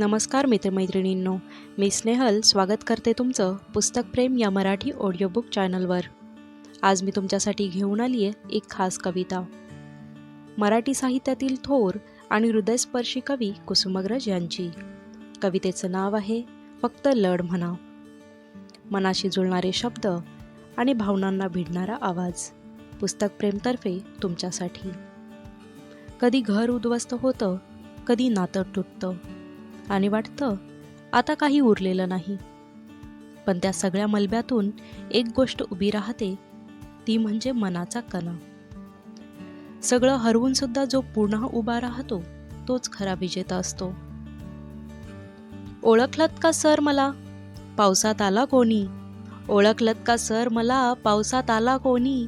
नमस्कार मित्रमैत्रिणींनो मी स्नेहल स्वागत करते तुमचं पुस्तक प्रेम या मराठी ऑडिओबुक चॅनलवर आज मी तुमच्यासाठी घेऊन आली आहे एक खास कविता. मराठी साहित्यातील थोर आणि हृदयस्पर्शी कवी कुसुमग्रज यांची. कवितेचं नाव आहे फक्त लढ म्हणा. मनाशी जुळणारे शब्द आणि भावनांना भिडणारा आवाज. पुस्तक प्रेमतर्फे तुमच्यासाठी. कधी घर उद्ध्वस्त होतं कधी नातं तुटतं. आणि वाटतं आता काही उरलेलं नाही. पण त्या सगळ्या मलब्यातून एक गोष्ट उभी राहते ती म्हणजे मनाचा कणा. सगळं हरवून सुद्धा जो पुन्हा उभा राहतो तोच खरा विजेता असतो. ओळखलत का सर मला? पावसात आला कोणी? ओळखलत का सर मला? पावसात आला कोणी?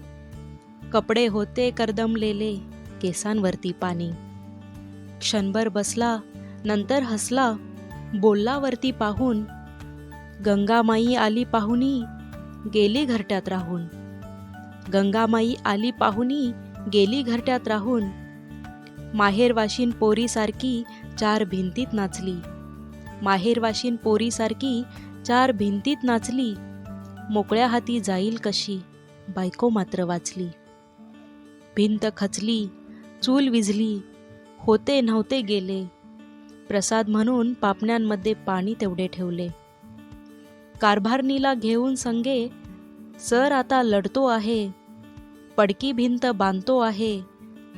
कपडे होते करदमलेले केसांवरती पाणी. क्षणभर बसला नंतर हसला. बोलला वरती पाहून गंगामाई आली पाहुनी गेली घरट्यात राहून. गंगामाई आली पाहुणी गेली घरट्यात राहून. माहेरवाशीन पोरीसारखी चार भिंतीत नाचली. माहेरवाशीन पोरीसारखी चार भिंतीत नाचली. मोकळ्या हाती जाईल कशी बायको मात्र वाचली. भिंत खचली चूल विझली होते नव्हते गेले. प्रसाद म्हणून पापण्यांमध्ये पाणी तेवढे ठेवले. कारभारणीला घेऊन संगे सर आता लढतो आहे. पडकी भिंत बांधतो आहे.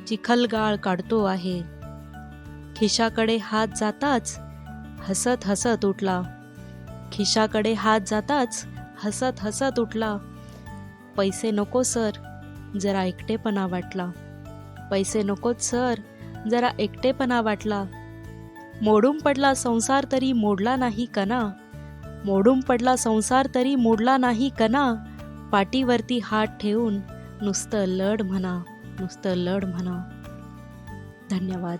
चिखलगाळ काढतो आहे. खिशाकडे हात जाताच हसत हसत उठला. खिशाकडे हात जाताच हसत हसत उठला. पैसे नको सर. जरा एकटेपणा वाटला. पैसे नकोच सर. जरा एकटेपणा वाटला. मोडून पडला संसार तरी मोडला नाही कना मोडून पडला संसार तरी मोडला नाही कना पाठीवरती हात ठेवून नुसतं लढ म्हणा नुसतं लढ म्हणा. धन्यवाद.